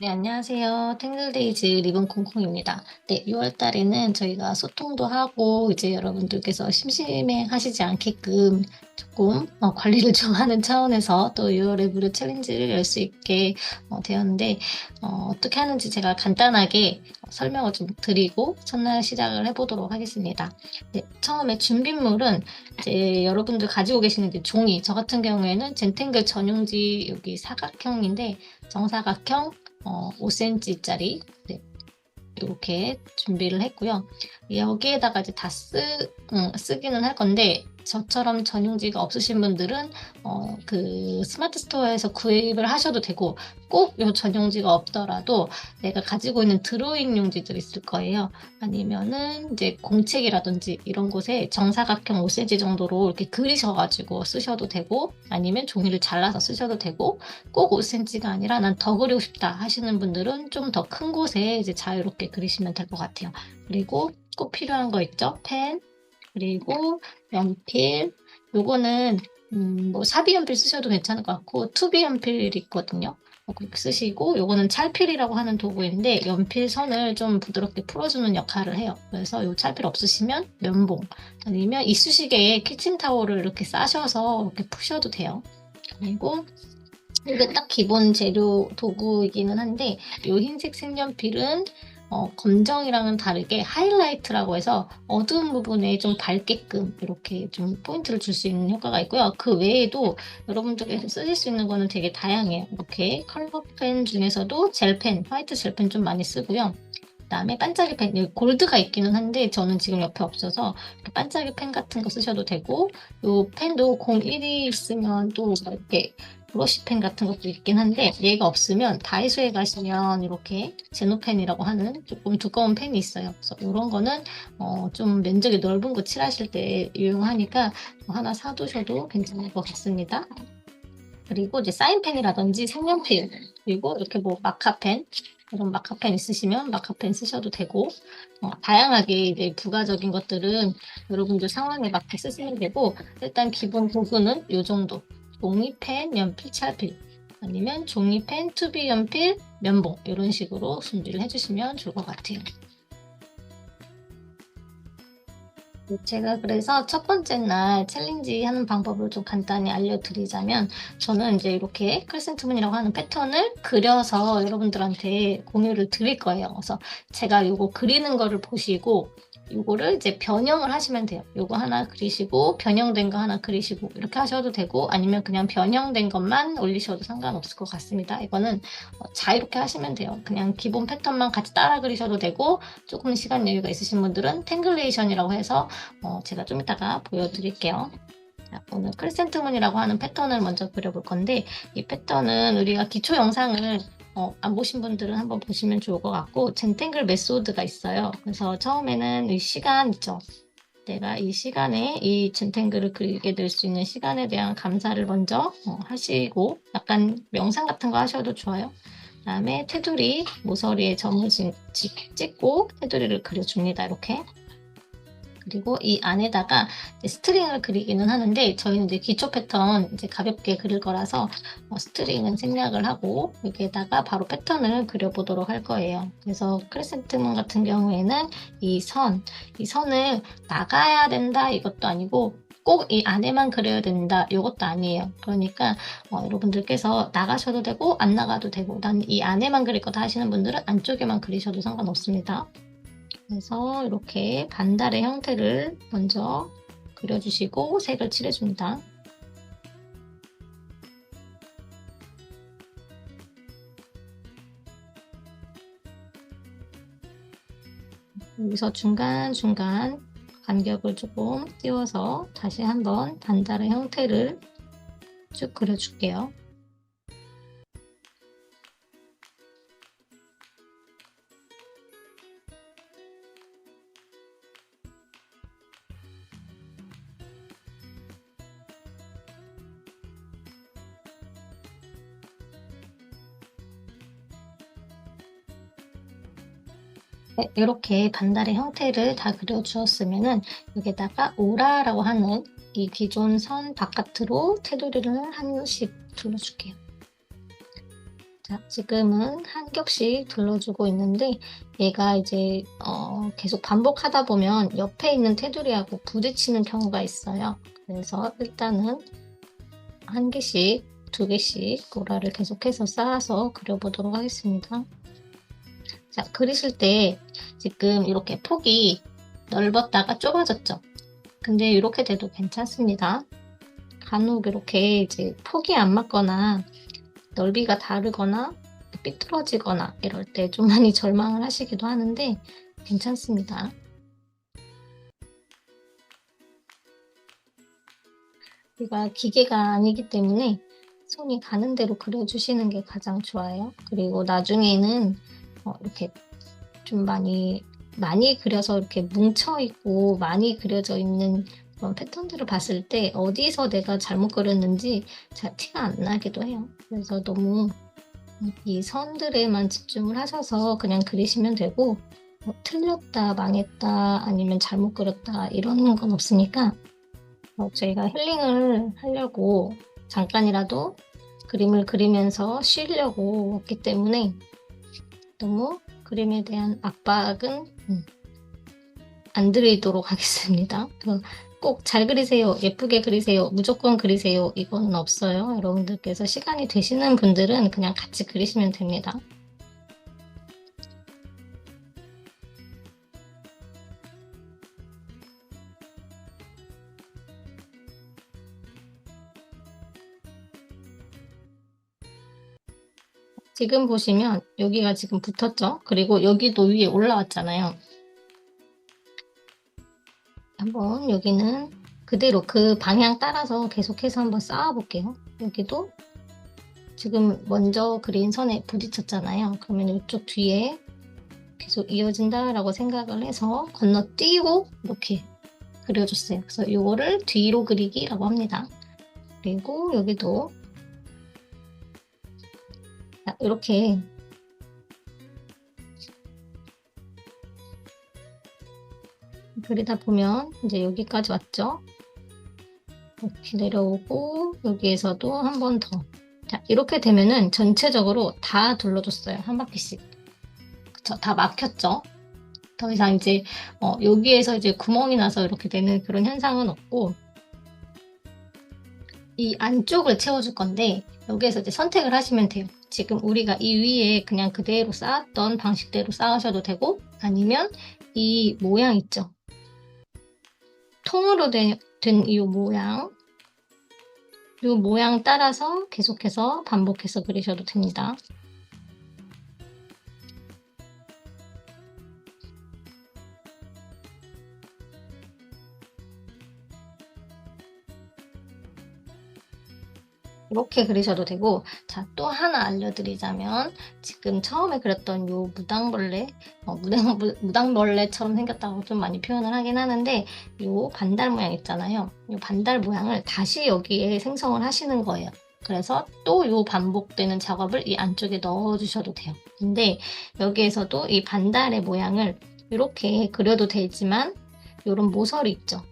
네, 안녕하세요. 탱글데이즈 리본 콩콩입니다. 네, 6월 달에는 저희가 소통도 하고, 이제 여러분들께서 심심해 하시지 않게끔 조금 어, 관리를 좀 하는 차원에서 또 6월에 무료 챌린지를 열 수 있게 어, 되었는데, 어, 떻게 하는지 제가 간단하게 설명을 좀 드리고 첫날 시작을 해보도록 하겠습니다. 네, 처음에 준비물은 이제 여러분들 가지고 계시는 이제 종이, 저 같은 경우에는 젠탱글 전용지 여기 사각형인데, 정사각형 어, 5cm짜리 네, 이렇게 준비를 했고요. 여기에다가 이제 다 쓰, 음, 쓰기는 할 건데 저처럼 전용지가 없으신 분들은 어, 그 스마트 스토어에서 구입을 하셔도 되고 꼭요 전용지가 없더라도 내가 가지고 있는 드로잉 용지들 있을 거예요. 아니면은 이제 공책이라든지 이런 곳에 정사각형 5cm 정도로 이렇게 그리셔가지고 쓰셔도 되고 아니면 종이를 잘라서 쓰셔도 되고 꼭 5cm가 아니라 난 더 그리고 싶다 하시는 분들은 좀 더 큰 곳에 이제 자유롭게 그리시면 될 것 같아요. 그리고 꼭 필요한 거 있죠? 펜, 그리고 연필. 요거는 음, 뭐 사비 연필 쓰셔도 괜찮을 것 같고 투비 연필이 있거든요. 어, 그렇게 쓰시고 요거는 찰필이라고 하는 도구인데 연필 선을 좀 부드럽게 풀어주는 역할을 해요. 그래서 요 찰필 없으시면 면봉 아니면 이쑤시개에 키친타올을 이렇게 싸셔서 이렇게 푸셔도 돼요. 그리고 이게 딱 기본 재료 도구이기는 한데 요 흰색 색연필은 어, 검정이랑은 다르게 하이라이트라고 해서 어두운 부분에 좀 밝게끔 이렇게 좀 포인트를 줄 수 있는 효과가 있고요. 그 외에도 여러분들께서 쓰실 수 있는 거는 되게 다양해요. 이렇게 컬러펜 중에서도 젤펜, 화이트 젤펜 좀 많이 쓰고요. 그다음에 반짝이 펜, 여기 골드가 있기는 한데 저는 지금 옆에 없어서 반짝이 펜 같은 거 쓰셔도 되고 이 펜도 01이 있으면 또 이렇게 브러쉬펜 같은 것도 있긴 한데 얘가 없으면 다이소에 가시면 이렇게 제노펜이라고 하는 조금 두꺼운 펜이 있어요. 그래서 이런 거는 어, 좀 면적이 넓은 거 칠하실 때 유용하니까 하나 사두셔도 괜찮을 것 같습니다. 그리고 이제 사인펜이라든지 색연필 그리고 이렇게 뭐 마카펜 이런 마카펜 있으시면 마카펜 쓰셔도 되고 어, 다양하게 이제 부가적인 것들은 여러분들 상황에 맞게 쓰시면 되고 일단 기본 도구는 이 정도 종이펜, 연필, 찰필 아니면 종이펜, 투비 연필, 면봉 이런 식으로 준비를 해주시면 좋을 것 같아요. 제가 그래서 첫 번째 날 챌린지 하는 방법을 좀 간단히 알려드리자면 저는 이제 이렇게 크리센트문이라고 하는 패턴을 그려서 여러분들한테 공유를 드릴 거예요. 그래서 제가 이거 그리는 거를 보시고 요거를 이제 변형을 하시면 돼요. 요거 하나 그리시고 변형된 거 하나 그리시고 이렇게 하셔도 되고 아니면 그냥 변형된 것만 올리셔도 상관없을 것 같습니다. 이거는 어, 자유롭게 하시면 돼요. 그냥 기본 패턴만 같이 따라 그리셔도 되고 조금 시간 여유가 있으신 분들은 탱글레이션이라고 해서 어, 제가 좀 이따가 보여드릴게요. 자, 오늘 크리센트문이라고 하는 패턴을 먼저 그려볼 건데 이 패턴은 우리가 기초 영상을 어, 안 보신 분들은 한번 보시면 좋을 것 같고 젠탱글 메소드가 있어요. 그래서 처음에는 이 시간 있죠. 내가 이 시간에 이 젠탱글을 그리게 될 수 있는 시간에 대한 감사를 먼저 어, 하시고 약간 명상 같은 거 하셔도 좋아요. 그 다음에 테두리 모서리에 점을 찍고 테두리를 그려줍니다. 이렇게 그리고 이 안에다가 스트링을 그리기는 하는데 저희는 이제 기초 패턴 이제 가볍게 그릴 거라서 어, 스트링은 생략을 하고 여기에다가 바로 패턴을 그려보도록 할 거예요. 그래서 크레센트문 같은 경우에는 이 선, 이 선을 나가야 된다 이것도 아니고 꼭이 안에만 그려야 된다 이것도 아니에요. 그러니까 어, 여러분들께서 나가셔도 되고 안 나가도 되고 난 이 안에만 그릴 거다 하시는 분들은 안쪽에만 그리셔도 상관없습니다. 그래서 이렇게 반달의 형태를 먼저 그려주시고 색을 칠해줍니다. 여기서 중간중간 간격을 조금 띄워서 다시 한번 반달의 형태를 쭉 그려줄게요. 이렇게 반달의 형태를 다 그려주었으면은 여기다가 오라라고 하는 이 기존 선 바깥으로 테두리를 한씩 둘러줄게요. 자, 지금은 한 겹씩 둘러주고 있는데 얘가 이제 어, 계속 반복하다 보면 옆에 있는 테두리하고 부딪히는 경우가 있어요. 그래서 일단은 한 개씩, 두 개씩 고라를 계속해서 쌓아서 그려보도록 하겠습니다. 자, 그리실 때 지금 이렇게 폭이 넓었다가 좁아졌죠? 근데 이렇게 돼도 괜찮습니다. 간혹 이렇게 이제 폭이 안 맞거나 넓이가 다르거나 삐뚤어지거나 이럴 때 좀 많이 절망을 하시기도 하는데 괜찮습니다. 우리가 기계가 아니기 때문에 손이 가는 대로 그려주시는 게 가장 좋아요. 그리고 나중에는 어, 이렇게 좀 많이 많이 그려서 이렇게 뭉쳐 있고 많이 그려져 있는 그런 패턴들을 봤을 때 어디서 내가 잘못 그렸는지 잘 티가 안 나기도 해요. 그래서 너무 이 선들에만 집중을 하셔서 그냥 그리시면 되고 뭐 틀렸다, 망했다, 아니면 잘못 그렸다 이런 건 없으니까 어, 저희가 힐링을 하려고 잠깐이라도 그림을 그리면서 쉬려고 왔기 때문에 너무 그림에 대한 압박은 음, 안 드리도록 하겠습니다. 꼭 잘 그리세요, 예쁘게 그리세요, 무조건 그리세요 이거는 없어요. 여러분들께서 시간이 되시는 분들은 그냥 같이 그리시면 됩니다. 지금 보시면 여기가 지금 붙었죠? 그리고 여기도 위에 올라왔잖아요. 한번 여기는 그대로 그 방향 따라서 계속해서 한번 쌓아 볼게요. 여기도 지금 먼저 그린 선에 부딪혔잖아요. 그러면 이쪽 뒤에 계속 이어진다라고 생각을 해서 건너뛰고 이렇게 그려줬어요. 그래서 이거를 뒤로 그리기라고 합니다. 그리고 여기도 이렇게 그리다 보면 이제 여기까지 왔죠? 이렇게 내려오고 여기에서도 한 번 더. 자, 이렇게 되면은 전체적으로 다 둘러줬어요. 한 바퀴씩. 그쵸? 다 막혔죠? 더 이상 이제 어, 여기에서 이제 구멍이 나서 이렇게 되는 그런 현상은 없고 이 안쪽을 채워줄 건데 여기에서 이제 선택을 하시면 돼요. 지금 우리가 이 위에 그냥 그대로 쌓았던 방식대로 쌓으셔도 되고 아니면 이 모양 있죠. 통으로 된 이 모양 이 모양 따라서 계속해서 반복해서 그리셔도 됩니다. 이렇게 그리셔도 되고 자 또 하나 알려드리자면 지금 처음에 그렸던 요 무당벌레 어, 무당, 무당벌레처럼 생겼다고 좀 많이 표현을 하긴 하는데 요 반달 모양 있잖아요. 요 반달 모양을 다시 여기에 생성을 하시는 거예요. 그래서 또 요 반복되는 작업을 이 안쪽에 넣어 주셔도 돼요. 근데 여기에서도 이 반달의 모양을 이렇게 그려도 되지만 요런 모서리 있죠?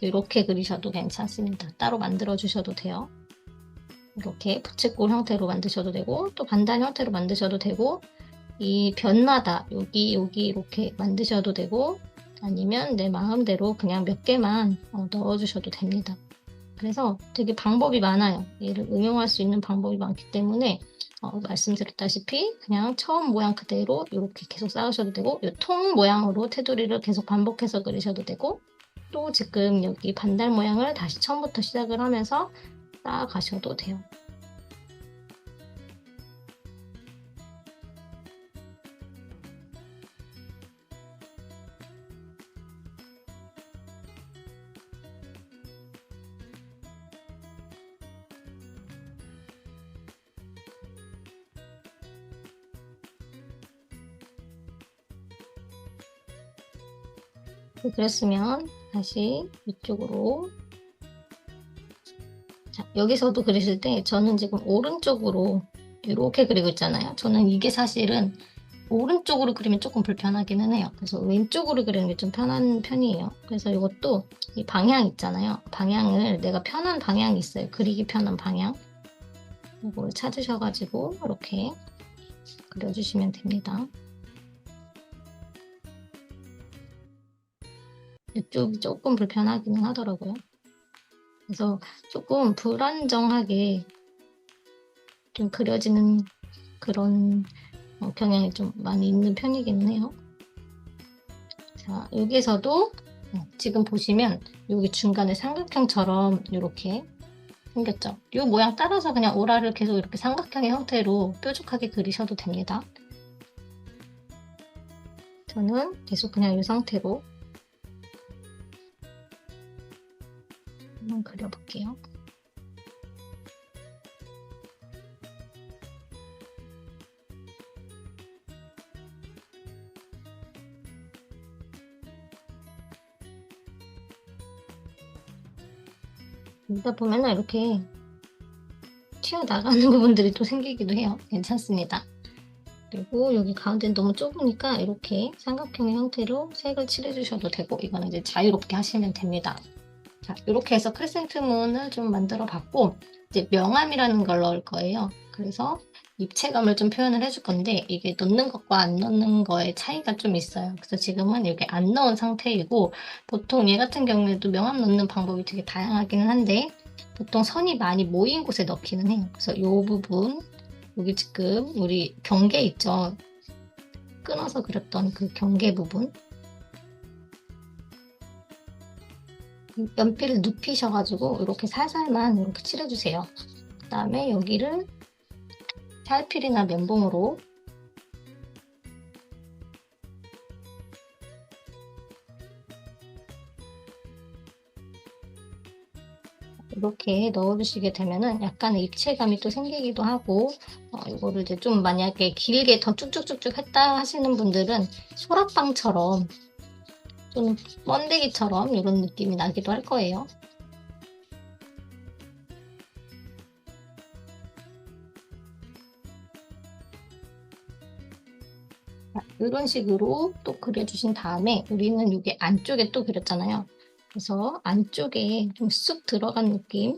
이렇게 그리셔도 괜찮습니다. 따로 만들어 주셔도 돼요 이렇게 부채꼴 형태로 만드셔도 되고 또 반달 형태로 만드셔도 되고 이 변마다 여기 여기 이렇게 만드셔도 되고 아니면 내 마음대로 그냥 몇 개만 어, 넣어주셔도 됩니다. 그래서 되게 방법이 많아요. 얘를 응용할 수 있는 방법이 많기 때문에 어, 말씀드렸다시피 그냥 처음 모양 그대로 이렇게 계속 쌓으셔도 되고 이 통 모양으로 테두리를 계속 반복해서 그리셔도 되고 또 지금 여기 반달 모양을 다시 처음부터 시작을 하면서 쌓아가셔도 돼요. 그랬으면 다시 이쪽으로 자, 여기서도 그리실 때 저는 지금 오른쪽으로 이렇게 그리고 있잖아요. 저는 이게 사실은 오른쪽으로 그리면 조금 불편하기는 해요. 그래서 왼쪽으로 그리는 게 좀 편한 편이에요. 그래서 이것도 이 방향 있잖아요. 방향을 내가 편한 방향이 있어요. 그리기 편한 방향. 이걸 찾으셔가지고 이렇게 그려주시면 됩니다. 이쪽이 조금 불편하기는 하더라고요. 그래서 조금 불안정하게 좀 그려지는 그런 어, 경향이 좀 많이 있는 편이긴 해요. 자, 여기서도 어, 지금 보시면 여기 중간에 삼각형처럼 이렇게 생겼죠. 이 모양 따라서 그냥 오라를 계속 이렇게 삼각형의 형태로 뾰족하게 그리셔도 됩니다. 저는 계속 그냥 이 상태로 한번 그려볼게요. 그러다 보면 이렇게 튀어나가는 부분들이 또 생기기도 해요. 괜찮습니다. 그리고 여기 가운데는 너무 좁으니까 이렇게 삼각형의 형태로 색을 칠해주셔도 되고 이거는 이제 자유롭게 하시면 됩니다. 자, 이렇게 해서 크레센트 문을 좀 만들어 봤고 이제 명암이라는 걸 넣을 거예요. 그래서 입체감을 좀 표현을 해줄 건데 이게 넣는 것과 안 넣는 거의 차이가 좀 있어요. 그래서 지금은 여기 안 넣은 상태이고 보통 얘 같은 경우에도 명암 넣는 방법이 되게 다양하기는 한데 보통 선이 많이 모인 곳에 넣기는 해요. 그래서 이 부분 여기 지금 우리 경계 있죠. 끊어서 그렸던 그 경계 부분 연필을 눕히셔가지고 이렇게 살살만 이렇게 칠해주세요. 그 다음에 여기를 살필이나 면봉으로 이렇게 넣어주시게 되면은 약간의 입체감이 또 생기기도 하고 어, 이거를 이제 좀 만약에 길게 더 쭉쭉쭉쭉 했다 하시는 분들은 소라빵처럼 좀 번데기처럼 이런 느낌이 나기도 할 거예요. 자, 이런 식으로 또 그려주신 다음에 우리는 여기 안쪽에 또 그렸잖아요. 그래서 안쪽에 좀 쑥 들어간 느낌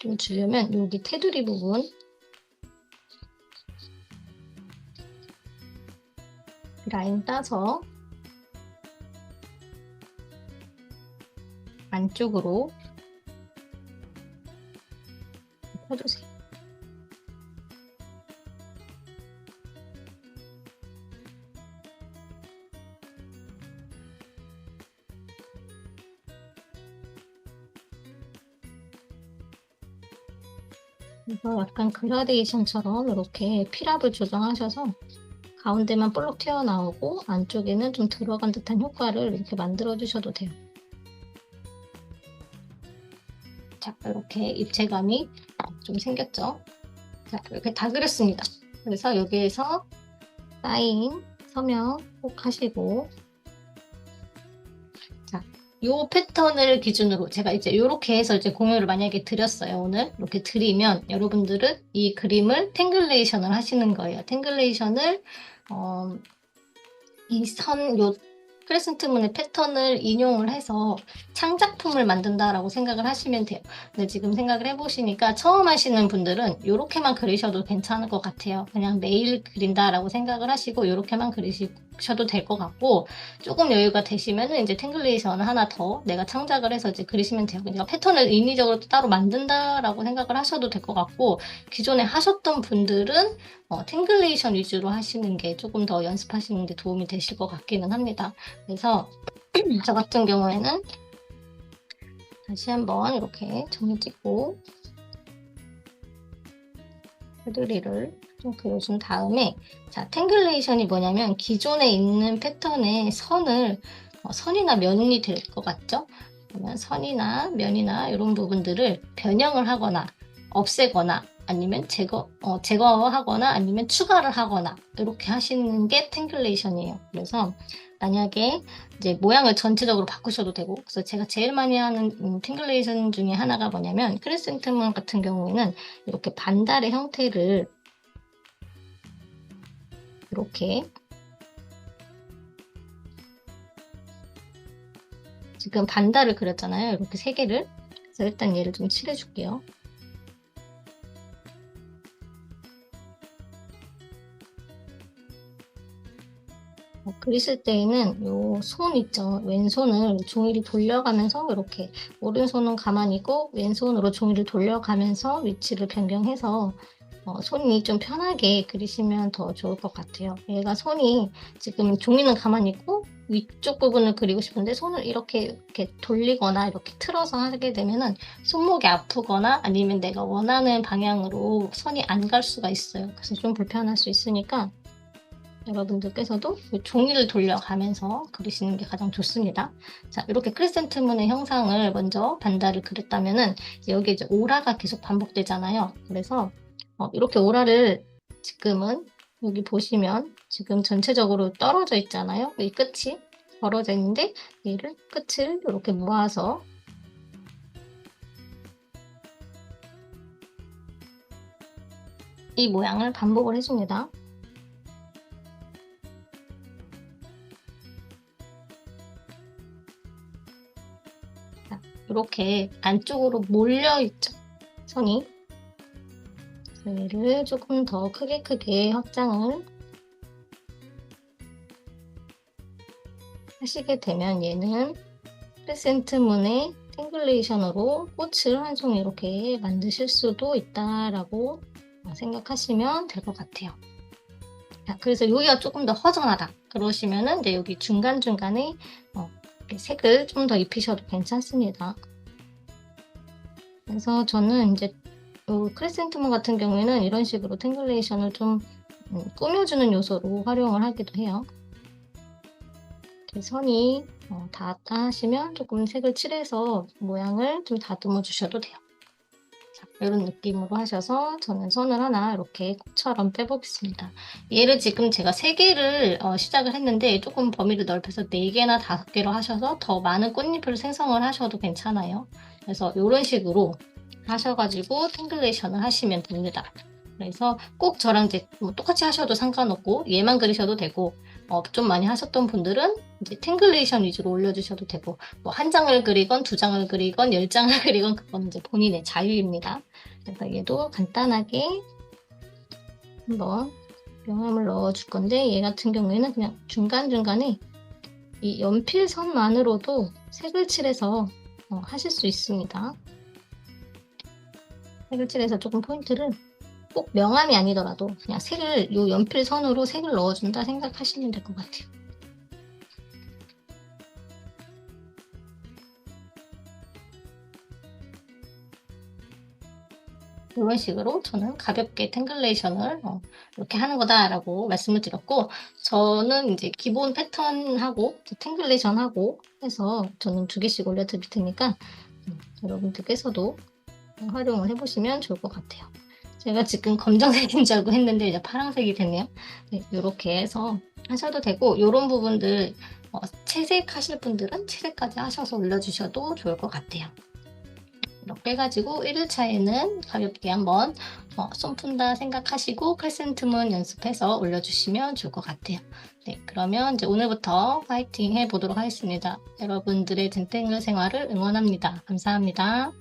좀 주려면 여기 테두리 부분 라인 따서 안쪽으로 펴주세요. 그래서 약간 그라데이션처럼 이렇게 필압을 조정하셔서 가운데만 볼록 튀어나오고 안쪽에는 좀 들어간 듯한 효과를 이렇게 만들어 주셔도 돼요. 이렇게 입체감이 좀 생겼죠? 자, 이렇게 다 그렸습니다. 그래서 여기에서 사인, 서명 꼭 하시고 자, 요 패턴을 기준으로 제가 이제 이렇게 해서 이제 공유를 만약에 드렸어요. 오늘 이렇게 드리면 여러분들은 이 그림을 탱글레이션을 하시는 거예요. 탱글레이션을 어, 이 선, 요 크레센트 문의 패턴을 인용을 해서 창작품을 만든다라고 생각을 하시면 돼요. 근데 지금 생각을 해보시니까 처음 하시는 분들은 이렇게만 그리셔도 괜찮을 것 같아요. 그냥 매일 그린다라고 생각을 하시고 이렇게만 그리셔도 될 것 같고 조금 여유가 되시면은 이제 탱글레이션 하나 더 내가 창작을 해서 이제 그리시면 돼요. 그러니까 패턴을 인위적으로 따로 만든다라고 생각을 하셔도 될 것 같고 기존에 하셨던 분들은 어, 탱글레이션 위주로 하시는 게 조금 더 연습하시는 데 도움이 되실 것 같기는 합니다. 그래서 저 같은 경우에는 다시 한번 이렇게 정리 찍고 테두리를 좀 그려준 다음에 자 탱글레이션이 뭐냐면 기존에 있는 패턴의 선을 어, 선이나 면이 될 것 같죠? 그러면 선이나 면이나 이런 부분들을 변형을 하거나 없애거나 아니면 제거, 어, 제거하거나 아니면 추가를 하거나 이렇게 하시는 게 탱글레이션이에요. 그래서 만약에 이제 모양을 전체적으로 바꾸셔도 되고 그래서 제가 제일 많이 하는 음, 탱글레이션 중에 하나가 뭐냐면 크레센트문 같은 경우에는 이렇게 반달의 형태를 이렇게 지금 반달을 그렸잖아요. 이렇게 세 개를. 그래서 일단 얘를 좀 칠해줄게요. 그리실 때에는 요 손 있죠. 왼손을 종이를 돌려가면서 이렇게 오른손은 가만히 있고 왼손으로 종이를 돌려가면서 위치를 변경해서 어, 손이 좀 편하게 그리시면 더 좋을 것 같아요. 얘가 손이 지금 종이는 가만히 있고 위쪽 부분을 그리고 싶은데 손을 이렇게 이렇게 돌리거나 이렇게 틀어서 하게 되면은 손목이 아프거나 아니면 내가 원하는 방향으로 선이 안 갈 수가 있어요. 그래서 좀 불편할 수 있으니까 여러분들께서도 이 종이를 돌려가면서 그리시는 게 가장 좋습니다. 자, 이렇게 크리센트문의 형상을 먼저 반달을 그렸다면은 여기 이제 오라가 계속 반복되잖아요. 그래서 어, 이렇게 오라를 지금은 여기 보시면 지금 전체적으로 떨어져 있잖아요. 이 끝이 벌어져 있는데 얘를 끝을 이렇게 모아서 이 모양을 반복을 해줍니다. 이렇게 안쪽으로 몰려 있죠. 선이. 얘를 조금 더 크게 크게 확장을 하시게 되면 얘는 크레센트 문의 탱글레이션으로 꽃을 한 송이 이렇게 만드실 수도 있다라고 생각하시면 될 것 같아요. 자, 그래서 여기가 조금 더 허전하다. 그러시면은 이제 여기 중간중간에 어, 색을 좀 더 입히셔도 괜찮습니다. 그래서 저는 이제 요 크레센트문 같은 경우에는 이런 식으로 탱글레이션을 좀 음, 꾸며주는 요소로 활용을 하기도 해요. 이렇게 선이 어, 닿았다 하시면 조금 색을 칠해서 모양을 좀 다듬어 주셔도 돼요. 자, 이런 느낌으로 하셔서 저는 선을 하나 이렇게 꽃처럼 빼보겠습니다. 얘를 지금 제가 3개를 어, 시작을 했는데 조금 범위를 넓혀서 4개나 5개로 하셔서 더 많은 꽃잎을 생성을 하셔도 괜찮아요. 그래서 이런 식으로 하셔가지고 탱글레이션을 하시면 됩니다. 그래서 꼭 저랑 이제 뭐 똑같이 하셔도 상관없고 얘만 그리셔도 되고 어, 좀 많이 하셨던 분들은 이제 탱글레이션 위주로 올려주셔도 되고 뭐 한 장을 그리건 두 장을 그리건 열 장을 그리건 그건 이제 본인의 자유입니다. 그래서 얘도 간단하게 한번 명암을 넣어줄 건데 얘 같은 경우에는 그냥 중간중간에 이 연필선만으로도 색을 칠해서 어, 하실 수 있습니다. 색을 칠해서 조금 포인트를 꼭 명암이 아니더라도 그냥 색을 요 연필 선으로 색을 넣어준다 생각하시면 될 것 같아요. 이런 식으로 저는 가볍게 탱글레이션을 어, 이렇게 하는 거다라고 말씀을 드렸고 저는 이제 기본 패턴하고 탱글레이션하고 해서 저는 두 개씩 올려드릴 테니까 음, 여러분들께서도 활용을 해보시면 좋을 것 같아요. 제가 지금 검정색인 줄 알고 했는데 이제 파란색이 됐네요. 네, 이렇게 해서 하셔도 되고 이런 부분들 어, 채색 하실 분들은 채색까지 하셔서 올려주셔도 좋을 것 같아요. 이렇게 해가지고 1일차에는 가볍게 한번 어, 손 푼다 생각하시고 크레센트문 연습해서 올려주시면 좋을 것 같아요. 네, 그러면 이제 오늘부터 파이팅 해보도록 하겠습니다. 여러분들의 젠땡글 생활을 응원합니다. 감사합니다.